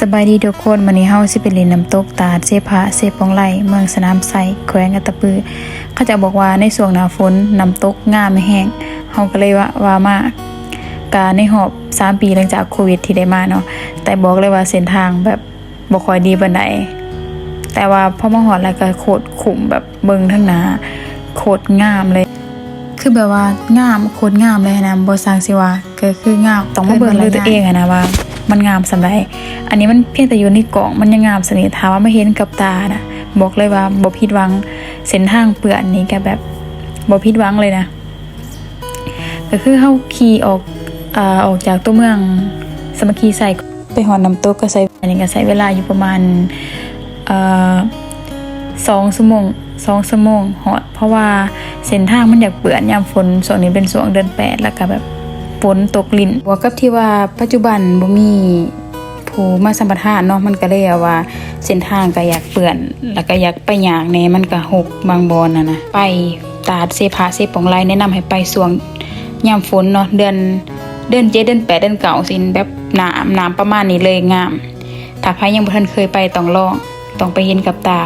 สบายดีทุกคนวันนี้เฮาสิไปเล่นน้ำตกตาดเสพาเสปองไลเมืองสนามไซแขวงอัตตปือ เขาจะบอกว่าในช่วงหน้าฝนน้ำตกงามไม่แห้งเฮาก็เลยว่าว่ามากการในหอบ 3 ปีหลังจากโควิดที่ได้มาเนาะแต่บอกเลยว่าเส้นทางแบบบ่ค่อยดีปานใดแต่ว่าพอมาฮอดแล้วก็โคตรขุมแบบเบิ่งทั้งหน้าโคตรงามเลย คือแบบว่างามโคตรงามเลยนะบ่สร้างสิว่าก็คืองามต้องมาเบิ่งด้วยตัวเองอะนะว่า มันงามสำใดอันนี้มันเพียงแต่อยู่ในกล่องมันยังงามสนิทถามว่าไม่เห็นกับตานะบอกเลยว่าบ่ผิดหวังเส้นทางเปื่อนนี้ก็แบบบ่ผิดหวังเลยนะก็คือเฮาขี่ออกอ่าออกจากตัวเมืองสมัคคีใส่ไปหอดน้ำตกก็ใช้อันนี้ก็ใช้เวลาอยู่ประมาณอ่อสองชั่วโมงสองชั่วโมงหอดเพราะว่าเส้นทางมันอยากเปื่อนยามฝนช่วงนี้เป็นช่วงเดือนแปดแล้วก็แบบ นตกลิ่นบวกกับที่ว่าปัจจุบันบ่มีผู้มาสัมปทานเนาะมันก็เลยว่าเส้นทางก็อยากเปื่อน แล้วก็อยากไปอยากแน่มันก็หกบางบอนน่ะนะไปตาดเสพาเสปองไลแนะนำให้ไปช่วงยามฝนเนาะเดือนเดือนเจ็ดเดือนแปดเดือนเก่าสินแบบน้ำน้ำประมาณนี้เลยงาม ถ้าใครยังบ่ทันเคยไปต้องลองต้องไปเห็นกับตา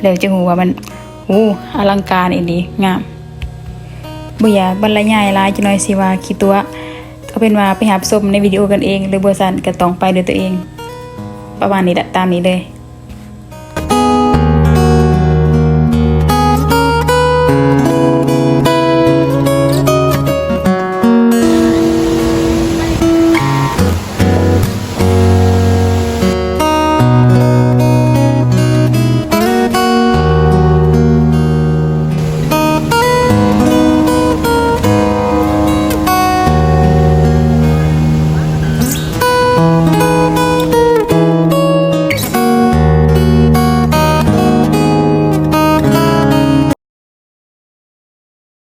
แล้วจะหูว่ามันอู้อลังการอีนี้งามบ่อยากบรรยายหลายจังน้อยสิว่าคิดตัว ก็เป็นว่าไปหาชมในวิดีโอกันเอง หรือบ่ซันก็ต้องไปด้วยตัวเอง ประมาณนี้แหละตามนี้เลย